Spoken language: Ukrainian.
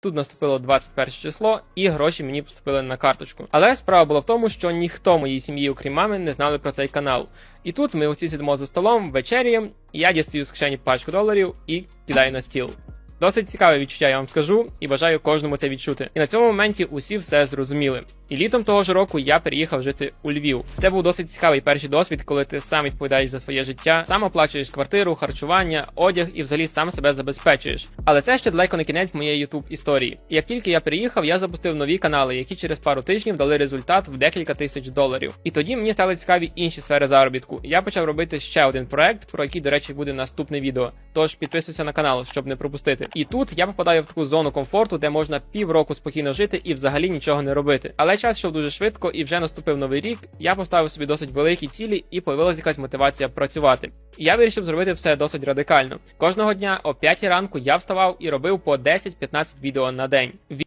Тут наступило 21 число, і гроші мені поступили на карточку. Але справа була в тому, що ніхто моїй сім'ї, окрім мами, не знали про цей канал. І тут ми усі сидимо за столом, вечеряємо, і я дістаю з кишені пачку доларів і кидаю на стіл. Досить цікаве відчуття, я вам скажу, і бажаю кожному це відчути. І на цьому моменті усі все зрозуміли. І літом того ж року я переїхав жити у Львів. Це був досить цікавий перший досвід, коли ти сам відповідаєш за своє життя, сам оплачуєш квартиру, харчування, одяг і взагалі сам себе забезпечуєш. Але це ще далеко не кінець моєї YouTube історії. І як тільки я приїхав, я запустив нові канали, які через пару тижнів дали результат в декілька тисяч доларів. І тоді мені стали цікаві інші сфери заробітку. Я почав робити ще один проект, про який, до речі, буде наступне відео. Тож підписуйся на канал, щоб не пропустити. І тут я попадаю в таку зону комфорту, де можна півроку спокійно жити і взагалі нічого не робити. Але час йшов дуже швидко і вже наступив новий рік. Я поставив собі досить великі цілі і появилася якась мотивація працювати. І я вирішив зробити все досить радикально. Кожного дня о 5 ранку я вставав і робив по 10-15 відео на день.